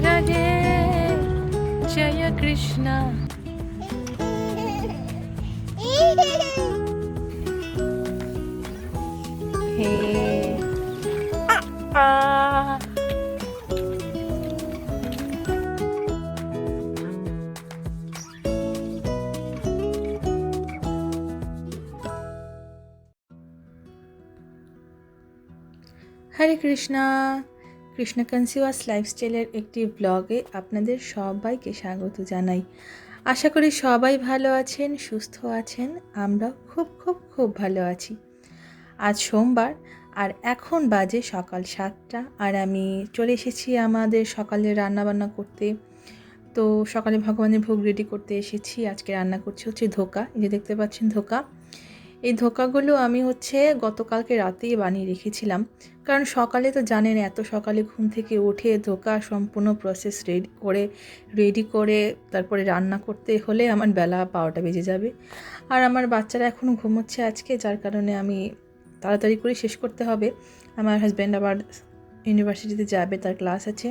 রাধে জয় কৃষ্ণ হে আ হরে কৃষ্ণা কৃষ্ণ কনসিউয়াস লাইফস্টাইলের একটি ব্লগে আপনাদের সবাইকে স্বাগত জানাই। আশা করি সবাই ভালো আছেন, সুস্থ আছেন আমরা খুব খুব খুব ভালো আছি। আজ সোমবার, আর এখন বাজে সকাল সাতটা, আর আমি চলে এসেছি আমাদের সকালে রান্নাবান্না করতে। তো সকালে ভগবানের ভোগ রেডি করতে এসেছি, আজকে রান্না করছি হচ্ছে ধোকা যে দেখতে পাচ্ছেন ধোকা। এই ধোকাগুলো আমি হচ্ছে গতকালকে রাতেই বানিয়ে রেখেছিলাম। কারণ সকালে তো জানেন এত সকালে ঘুম থেকে উঠে ধোকা সম্পূর্ণ প্রসেস রেডি করে রেডি করে তারপরে রান্না করতে হলে আমার বেলা বারোটা বেজে যাবে। আর আমার বাচ্চারা এখনও ঘুমোচ্ছে আজকে, যার কারণে আমি তাড়াতাড়ি করে শেষ করতে হবে। আমার হাজব্যান্ড আবার ইউনিভার্সিটিতে যাবে, তার ক্লাস আছে।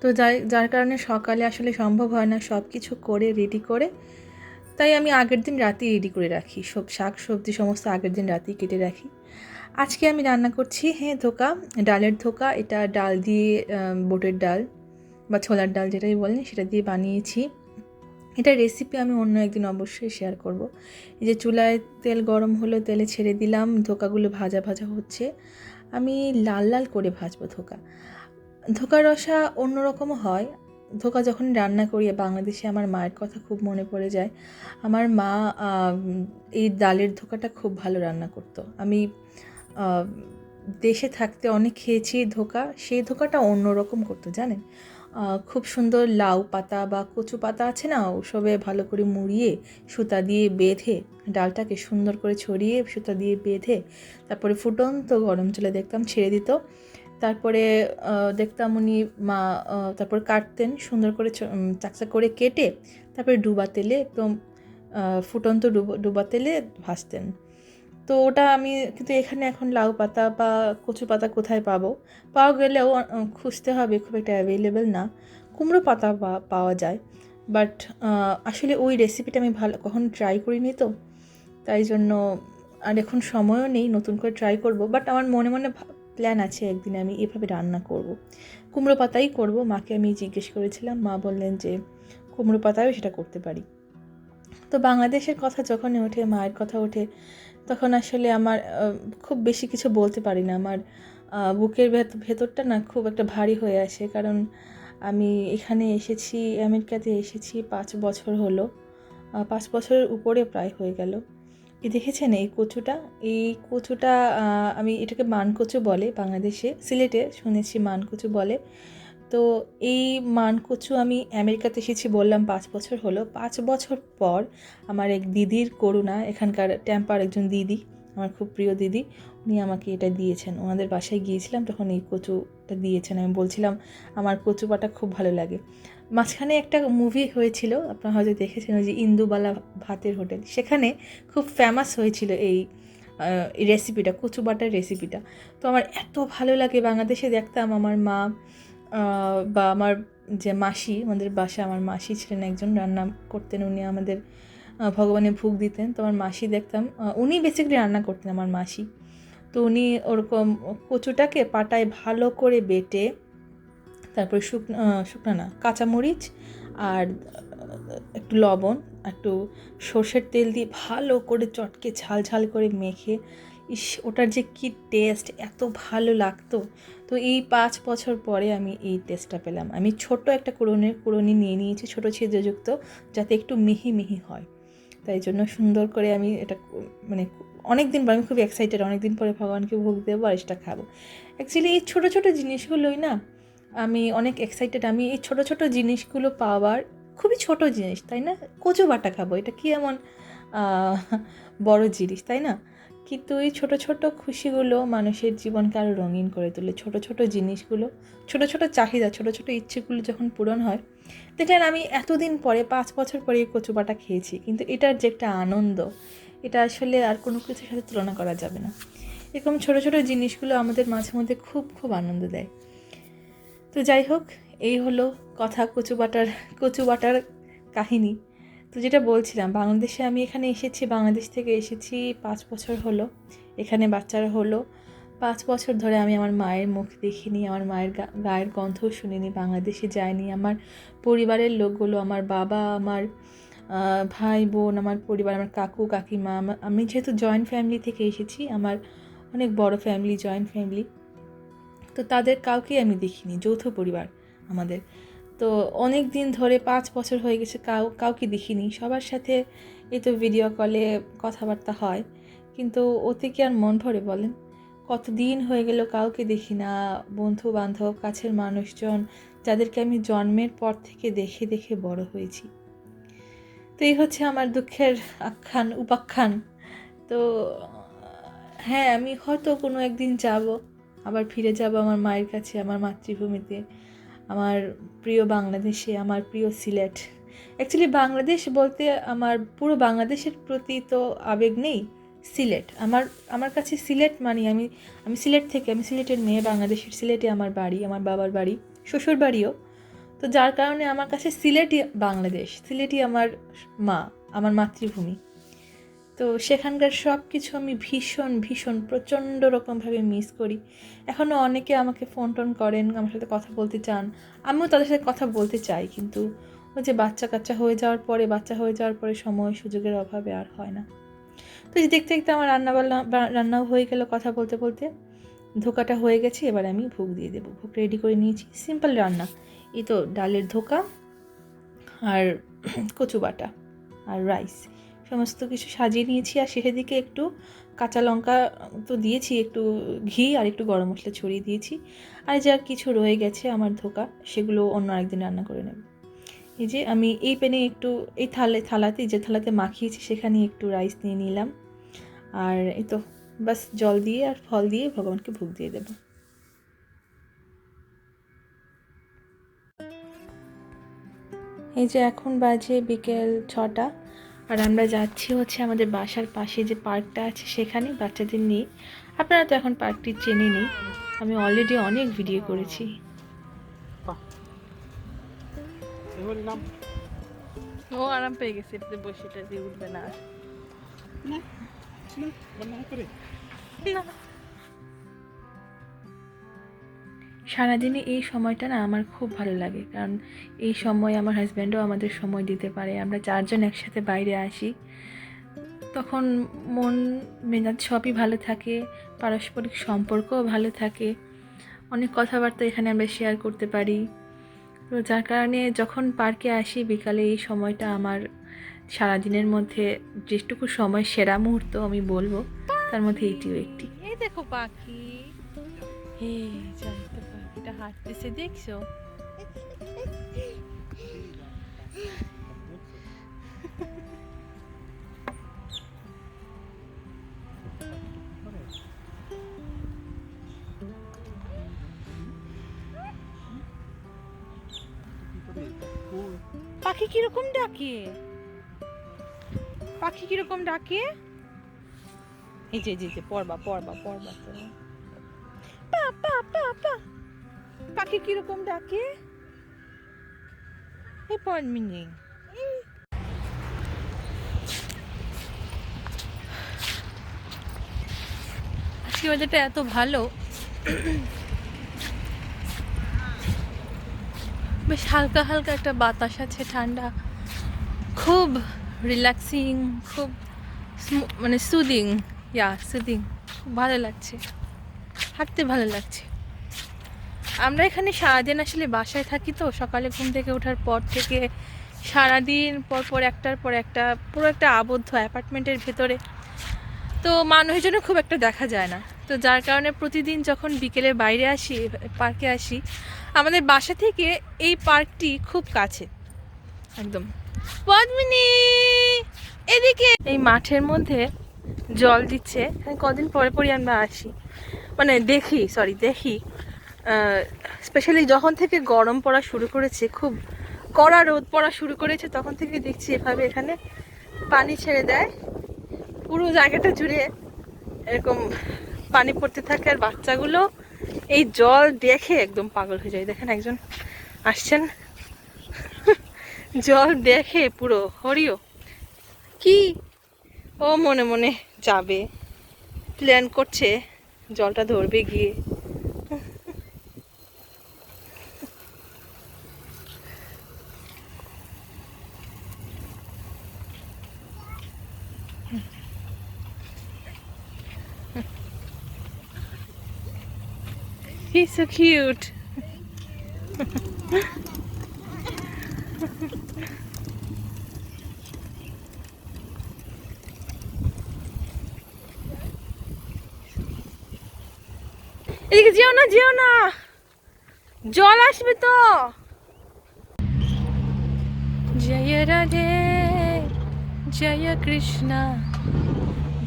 তো যার যার কারণে সকালে আসলে সম্ভব হয় না সব কিছু করে রেডি করে। তাই আমি আগের দিন রাতেই রেডি করে রাখি। সব শাক সবজি সমস্ত আগের দিন রাতেই কেটে রাখি। আজকে আমি রান্না করছি হ্যাঁ ধোকা, ডালের ধোকা। এটা ডাল দিয়ে বুটের ডাল বা ছোলার ডাল যেটাই বলেন, সেটা দিয়ে বানিয়েছি। এটা রেসিপি আমি অন্য একদিন অবশ্যই শেয়ার করব। এই যে চুলায় তেল গরম হলো, তেলে ছেড়ে দিলাম, ধোকাগুলো ভাজা ভাজা হচ্ছে। আমি লাল লাল করে ভাজবো ধোকা। ধোকা রসা অন্যরকমও হয়। ধোকা যখন রান্না করি, বাংলাদেশে আমার মায়ের কথা খুব মনে পড়ে যায়। আমার মা এই ডালের ধোকাটা খুব ভালো রান্না করতো। আমি দেশে থাকতে অনেক খেয়েছি ধোকা সেই ধোকাটা অন্যরকম করতো জানেন? খুব সুন্দর লাউ পাতা বা কচু পাতা আছে না ওসবে ভালো করে মুড়িয়ে সুতা দিয়ে বেঁধে ডালটাকে সুন্দর করে ছড়িয়ে সুতা দিয়ে বেঁধে তারপরে ফুটন্ত গরম চলে দেখতাম ছেড়ে দিত। তারপরে দেখতাম উনি মা তারপর কাটতেন সুন্দর করে ছ- উম, চাকচা করে কেটে তারপরে ডুবা তেলে একদম ফুটন্ত ডুবা ডুবা তেলে ভাজতেন। তো ওটা আমি কিন্তু এখানে এখন লাউ পাতা বা কচু পাতা কোথায় পাবো? পাওয়া গেলেও খুঁজতে হবে, খুব একটা অ্যাভেলেবেল না। কুমড়ো পাতা পাওয়া যায়। বাট আসলে ওই রেসিপিটা আমি ভালো, কখনো ট্রাই করিনি তো। তাই জন্য আর এখন সময়ও নেই, নতুন করে ট্রাই করব। বাট আমার মনে মনে প্ল্যান আছে একদিন আমি এভাবে রান্না করব। কুমড়ো পাতাই করব। মাকে আমি জিজ্ঞেস করেছিলাম, মা বললেন যে, কুমড়ো পাতায়ও সেটা করতে পারি। তো বাংলাদেশের কথা যখনই ওঠে, মায়ের কথা ওঠে তখন আসলে আমার খুব বেশি কিছু বলতে পারি না। আমার বুকের ভেত- ভেতরটা না খুব একটা ভারী হয়ে আসে। কারণ আমি এখানে এসেছি, আমেরিকাতে এসেছি পাঁচ বছর হলো। পাঁচ বছরের উপরে প্রায় হয়ে গেল। এই দেখেছেন এই কচুটা? এই কচুটা আমি এটাকে মানকচু বলে বাংলাদেশে। সিলেটে শুনেছি মানকচু বলে। তো এই মানকচু আমি আমেরিকাতে এসেছি বললাম পাঁচ বছর হলো। পাঁচ বছর পর আমার এক দিদির করুণা, এখানকার ট্যাম্পার একজন দিদি, আমার খুব প্রিয় দিদি, উনি আমাকে এটা দিয়েছেন। ওনাদের বাসায় গিয়েছিলাম, তখন এই কচুটা দিয়েছেন। আমি বলছিলাম, আমার কচু বাটা খুব ভালো লাগে। মাঝখানে একটা মুভি হয়েছিল, আপনারা হয়তো দেখেছেন, ওই যে ইন্দুবালা ভাতের হোটেল। সেখানে খুব ফেমাস হয়েছিল এই রেসিপিটা কচু বাটার রেসিপিটা তো আমার এত ভালো লাগে বাংলাদেশে দেখতাম। আমার মা বা আমার যে মাসি, আমাদের বাসা আমার মাসি ছিলেন একজন রান্না করতেন উনি আমাদের ভগবানের ভোগ দিতেন। তো আমার মাসি দেখতাম উনি বেসিক্যালি রান্না করতেন আমার মাসি। তো উনি ওরকম কচুটাকে পাটায় ভালো করে বেটে, তারপরে শুকনো শুকনো না, কাঁচামরিচ আর একটু লবণ, একটু সর্ষের তেল দিয়ে ভালো করে চটকে ঝাল ঝাল করে মেখে, ইস, ওটার যে কী টেস্ট এত ভালো লাগতো। তো এই পাঁচ বছর পরে আমি এই টেস্টটা পেলাম। আমি ছোট একটা কুড়নের, কুড়নি নিয়ে নিয়েছি, ছোটো ছিদ্রযুক্ত, যাতে একটু মিহি মিহি হয়। তাই জন্য সুন্দর করে আমি এটা মানে অনেক দিন পর, আমি খুব এক্সাইটেড অনেক দিন পরে ভগবানকে ভোগ দেবো আর এটা খাব। অ্যাকচুয়ালি এই ছোটো ছোটো জিনিসগুলোই না, আমি অনেক এক্সাইটেড আমি এই ছোটো ছোটো জিনিসগুলো পাওয়ার খুবই ছোট জিনিস, তাই না? কচু বাটা খাব, এটা কি এমন বড় জিনিস, তাই না? কিন্তু এই ছোট ছোট খুশিগুলো মানুষের জীবনকে আরও রঙিন করে তোলে। ছোট ছোট জিনিসগুলো, ছোট ছোট চাহিদা, ছোট ছোট ইচ্ছেগুলো যখন পূরণ হয়, দেখলেন আমি এতদিন পরে, পাঁচ বছর পরে এই কচু বাটা খেয়েছি। কিন্তু এটার যে একটা আনন্দ, এটা আসলে আর কোনো কিছুর সাথে তুলনা করা যাবে না। এরকম ছোট ছোট জিনিসগুলো আমাদের মাঝে মধ্যে খুব খুব আনন্দ দেয়। তো যাই হোক, এই হলো কথা কচু বাটার কচু বাটার কাহিনী। তো যেটা বলছিলাম, বাংলাদেশে আমি এখানে এসেছি, বাংলাদেশ থেকে এসেছি পাঁচ বছর হলো। এখানে বাচ্চারা হলো। পাঁচ বছর ধরে আমি আমার মায়ের মুখ দেখিনি, আমার মায়ের গায়ের গন্ধও শুনিনি, বাংলাদেশে যাইনি। আমার পরিবারের লোকগুলো, আমার বাবা, আমার ভাই, বোন, আমার পরিবার, আমার কাকু, কাকিমা, আমি যেহেতু জয়েন্ট ফ্যামিলি থেকে এসেছি, আমার অনেক বড় ফ্যামিলি জয়েন্ট ফ্যামিলি তো তাদের কাউকেই আমি দেখিনি, যৌথ পরিবার আমাদের। তো অনেক দিন ধরে পাঁচ বছর হয়ে গেছে কাউ, কাউকে দেখিনি। সবার সাথে এই তো ভিডিও কলে কথাবার্তা হয়। কিন্তু ওতে কি আর মন ভরে বলেন? কতদিন হয়ে গেল কাউকে দেখি না বন্ধু বান্ধব কাছের মানুষজন, যাদেরকে আমি জন্মের পর থেকে দেখে দেখে বড় হয়েছি। তো এই হচ্ছে আমার দুঃখের আখ্যান, উপাখ্যান। তো হ্যাঁ আমি হয়তো কোনো একদিন যাব, আবার ফিরে যাব আমার মায়ের কাছে, আমার মাতৃভূমিতে। আমার প্রিয় বাংলাদেশে, আমার প্রিয় সিলেট। অ্যাকচুয়ালি বাংলাদেশ বলতে আমার পুরো বাংলাদেশের প্রতি তো আবেগ নেই, সিলেট। আমার আমার কাছে সিলেট মানে আমি আমি সিলেট থেকে, আমি সিলেটের মেয়ে, বাংলাদেশের সিলেটে আমার বাড়ি, আমার বাবার বাড়ি, শ্বশুর বাড়িও। তো যার কারণে আমার কাছে সিলেটই বাংলাদেশ, সিলেটই আমার মা, আমার মাতৃভূমি। তো সেখানকার সব কিছু আমি ভীষণ ভীষণ প্রচণ্ড রকমভাবে মিস করি। এখনও অনেকে আমাকে ফোন টোন করেন, আমার সাথে কথা বলতে চান। আমিও তাদের সাথে কথা বলতে চাই, কিন্তু ওই যে বাচ্চা কাচ্চা হয়ে যাওয়ার পরে, বাচ্চা হয়ে যাওয়ার পরে সময় সুযোগের অভাবে আর হয় না। তো এই দেখতে দেখতে আমার রান্না বান্না রান্নাও হয়ে গেল কথা বলতে বলতে। ধোকাটা হয়ে গেছে, এবার আমি ভোগ দিয়ে দেবো। ভোগ রেডি করে নিয়েছি সিম্পল রান্না। এই তো ডালের ধোকা আর কচু বাটা আর রাইস সমস্ত কিছু সাজিয়ে নিয়েছি আর শেষের দিকে একটু কাঁচা লঙ্কা তো দিয়েছি, একটু ঘি আর একটু গরম মশলা ছড়িয়ে দিয়েছি। আর যা কিছু রয়ে গেছে আমার ধোকা, সেগুলো অন্য আরেকদিন রান্না করে নেব। এই যে আমি এই প্যানে একটু এই থালে, থালাতে, যে থালাতে মাখিয়েছি সেখানে একটু রাইস নিয়ে নিলাম। আর এই তো বাস জল দিয়ে আর ফল দিয়ে ভগবানকে ভোগ দিয়ে দেবো। এই যে এখন বাজে বিকেল ছটা। আর আমরা যাচ্ছি হচ্ছে আমাদের বাসার পাশে যে পার্কটা আছে সেখানে বাচ্চাদের নিয়ে আপনারা তো এখন পার্কটি চেনে নেই আমি অলরেডি অনেক ভিডিও করেছি ও আরাম পেয়ে গেছে এটাতে বসে এটা দিয়ে উঠবে না আর। সারাদিনে এই সময়টা না আমার খুব ভালো লাগে। কারণ এই সময় আমার হাজব্যান্ডও আমাদের সময় দিতে পারে আমরা চারজন একসাথে বাইরে আসি। তখন মন মেজাজ সবই ভালো থাকে পারস্পরিক সম্পর্কও ভালো থাকে অনেক কথাবার্তা এখানে আমরা শেয়ার করতে পারি। তো যার কারণে যখন পার্কে আসি বিকালে এই সময়টা আমার সারাদিনের মধ্যে যেটুকু সময় সেরা মুহূর্ত আমি বলব তার মধ্যে এইটিও একটি। এই দেখো পাখি। এই জানতে পাখিটা হাঁটতেছে, দেখছ? পাখি কীরকম ডাকে? পাখি কীরকম ডাকে? এই যে যে পড়বা পড়বা পড়বা পা পা পা পা। পাখি কীরকম ডাকে? আজকে এত ভালো। বেশ হালকা হালকা একটা বাতাস আছে, ঠান্ডা। খুব রিল্যাক্সিং খুব মানে সুদিং ইয়া সুদিং খুব ভালো লাগছে। হাঁটতে ভালো লাগছে। আমরা এখানে সারাদিন আসলে বাসায় থাকি তো, সকালে ঘুম থেকে ওঠার পর থেকে সারাদিন পর পর একটার পর একটা, পুরো একটা আবদ্ধ অ্যাপার্টমেন্টের ভেতরে। তো মানুষজনও খুব একটা দেখা যায় না। তো যার কারণে প্রতিদিন যখন বিকেলে বাইরে আসি, পার্কে আসি, আমাদের বাসা থেকে এই পার্কটি খুব কাছে। একদম। পদ্মিনী, এদিকে। এই মাঠের মধ্যে জল দিচ্ছে। কদিন পরে পরই আমরা আসি। মানে দেখি সরি দেখি। স্পেশালি যখন থেকে গরম পড়া শুরু করেছে, খুব কড়া রোদ পড়া শুরু করেছে, তখন থেকে দেখছি এভাবে এখানে পানি ছেড়ে দেয়। পুরো জায়গাটা জুড়ে এরকম পানি পড়তে থাকে আর বাচ্চাগুলো এই জল দেখে একদম পাগল হয়ে যায়। দেখেন একজন আসছেন। জল দেখে পুরো, হরিও। কি? ও মনে মনে যাবে। প্ল্যান করছে জলটা ধরবে গিয়ে। He's so cute. এদিকে যেও না যেও না। জল আসবে তো। জয় রাধে, জয় কৃষ্ণ,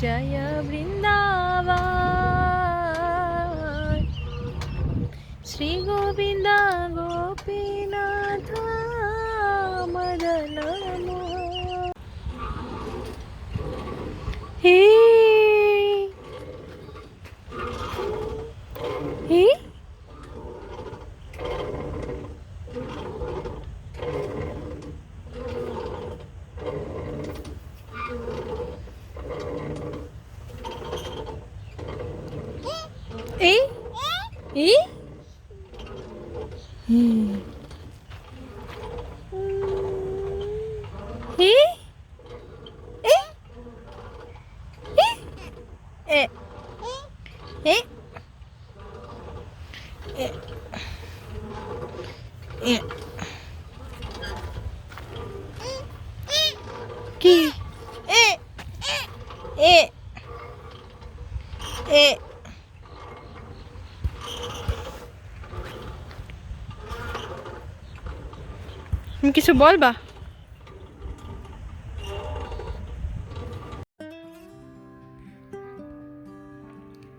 জয় বৃন্দাবন। শ্রী গোবিন্দ গোপীনাথ মদন হে হে এই এই হুম হি এ এ এ এ এ এ কি এ এ এ তুমি কিছু বলবা?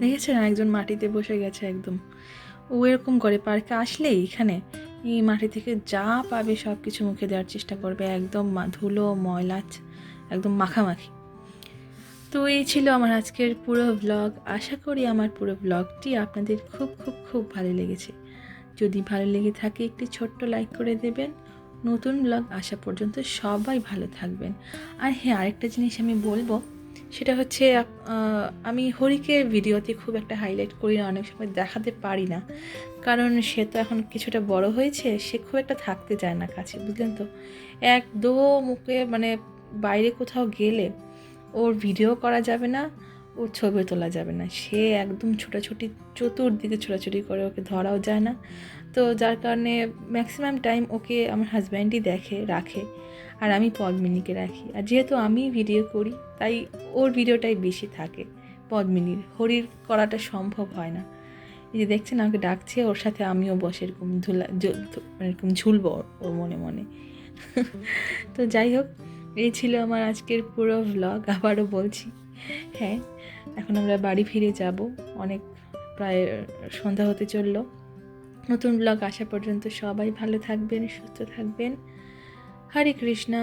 দেখেছেন একজন মাটিতে বসে গেছে একদম। ও এরকম করে পার্কে আসলেই এখানে এই মাটি থেকে যা পাবে সব কিছু মুখে দেওয়ার চেষ্টা করবে। একদম ধুলো, ময়লা, একদম মাখামাখি। তো এই ছিল আমার আজকের পুরো ব্লগ আশা করি আমার পুরো ব্লগটি আপনাদের খুব খুব খুব ভালো লেগেছে। যদি ভালো লেগে থাকে একটি ছোট্ট লাইক করে দেবেন। নতুন ব্লগ আসা পর্যন্ত সবাই ভালো থাকবেন। আর হ্যাঁ আরেকটা জিনিস আমি বলব, সেটা হচ্ছে আমি হরিকে ভিডিওতে খুব একটা হাইলাইট করি না, অনেক সময় দেখাতে পারি না। কারণ সে তো এখন কিছুটা বড় হয়েছে, সে খুব একটা থাকতে চায় না কাছে, বুঝলেন তো? এক একদম ওকে মানে বাইরে কোথাও গেলে ওর ভিডিও করা যাবে না, ওর ছবি তোলা যাবে না। সে একদম ছোটাছুটি, চতুর্দিকে ছোটাছুটি করে ওকে ধরাও যায় না। তো যার কারণে ম্যাক্সিমাম টাইম ওকে আমার হাজব্যান্ডই দেখে, রাখে আর আমি পদ্মিনীকে রাখি। আর যেহেতু আমি ভিডিও করি, তাই ওর ভিডিওটাই বেশি থাকে। পদ্মিনীর, হরির করাটা সম্ভব হয় না। এই যে দেখছেন, আমাকে ডাকছে, ওর সাথে আমিও বসে এরকম ধুলা এরকম ঝুলবো ওর- ওর মনে মনে। তো যাই হোক, এই ছিল আমার আজকের পুরো ভ্লগ আবারও বলছি। হ্যাঁ এখন আমরা বাড়ি ফিরে যাব। অনেক প্রায় সন্ধ্যা হতে চলল। নতুন ব্লগ আসা পর্যন্ত সবাই ভালো থাকবেন সুস্থ থাকবেন। হরে কৃষ্ণা।